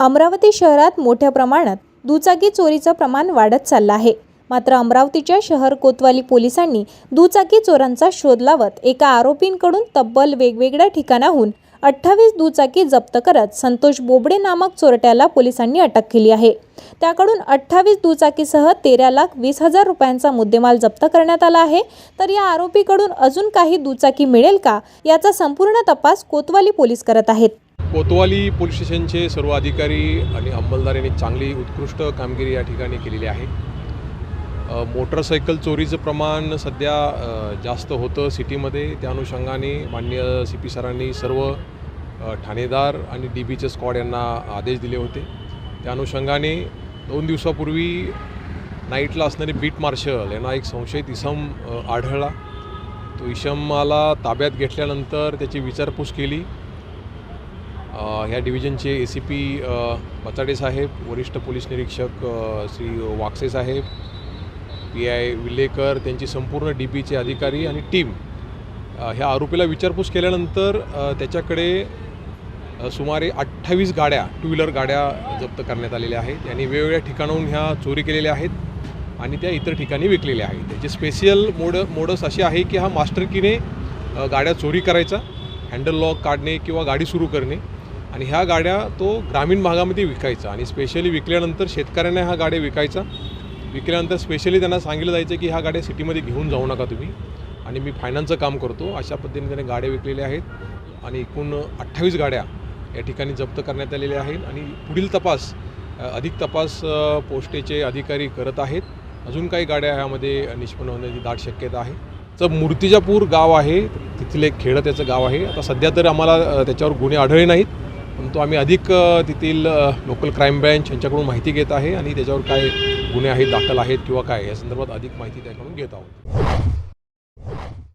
अमरावती शहरात मोठ्या प्रमाणात दुचाकी चोरीचं प्रमाण वाढत चाललं आहे. मात्र अमरावतीच्या शहर कोतवाली पोलिसांनी दुचाकी चोरांचा शोध लावत एका आरोपींकडून तब्बल वेगवेगळ्या ठिकाणाहून अठ्ठावीस दुचाकी जप्त करत संतोष बोबडे नामक चोरट्याला पोलिसांनी अटक केली आहे. त्याकडून अठ्ठावीस दुचाकीसह तेरा लाख वीस हजार रुपयांचा मुद्देमाल जप्त करण्यात आला आहे. तर या आरोपीकडून अजून काही दुचाकी मिळेल का? याचा संपूर्ण तपास कोतवाली पोलीस करत आहेत. कोतवाली पोलीस स्टेशनचे सर्व अधिकारी आणि अंमलदार यांनी चांगली उत्कृष्ट कामगिरी या ठिकाणी केलेली आहे. मोटरसायकल चोरीचं प्रमाण सध्या जास्त होतं सिटीमध्ये. त्या अनुषंगाने माननीय सी पी सरांनी सर्व ठाणेदार आणि डी बीचे स्क्वॉड यांना आदेश दिले होते. त्या अनुषंगाने दोन दिवसापूर्वी नाईटला असणारे बीट मार्शल यांना एक संशयित इसम आढळला. तो इसमाला ताब्यात घेतल्यानंतर त्याची विचारपूस केली. ह्या डिव्हिजनचे ए सी पी बचाडे साहेब वरिष्ठ पोलीस निरीक्षक श्री वाक्से साहेब पी आय विलेकर त्यांची संपूर्ण डी पीचे अधिकारी आणि टीम. ह्या आरोपीला विचारपूस केल्यानंतर त्याच्याकडे सुमारे अठ्ठावीस गाड्या टू व्हीलर गाड्या जप्त करण्यात आलेल्या आहेत. आणि वेगवेगळ्या ठिकाणाहून ह्या चोरी केलेल्या आहेत आणि त्या इतर ठिकाणी विकलेल्या आहेत. त्याचे स्पेशल मोड मोडस असे आहे की हा मास्टर कीने गाड्या चोरी करायचा हँडल लॉक काढणे किंवा गाडी सुरू करणे. आणि ह्या गाड्या तो ग्रामीण भागामध्ये विकायचा आणि स्पेशली विकल्यानंतर शेतकऱ्यांना ह्या गाड्या विकायचा. विकल्यानंतर स्पेशली त्यांना सांगितलं जायचं की ह्या गाड्या सिटीमध्ये घेऊन जाऊ नका तुम्ही. आणि मी फायनान्सचं काम करतो. अशा पद्धतीने त्याने गाड्या विकलेल्या आहेत. आणि एकूण अठ्ठावीस गाड्या या ठिकाणी जप्त करण्यात आलेल्या आहेत. आणि पुढील तपास अधिक तपास पोस्टेचे अधिकारी करत आहेत. अजून काही गाड्या ह्यामध्ये निष्पन्न होण्याची दाट शक्यता आहे. तर मूर्तिजापूर गाव आहे तिथले एक खेडं त्याचं गाव आहे. आता सध्या तर आम्हाला त्याच्यावर गुन्हे आढळले नाहीत. परंतु आम्ही अधिक तेथील लोकल क्राईम ब्रँच यांच्याकडून माहिती घेत आहे आणि त्याच्यावर काय गुन्हे आहेत दाखल आहेत किंवा काय या संदर्भात अधिक माहिती त्याकडून घेत आहोत.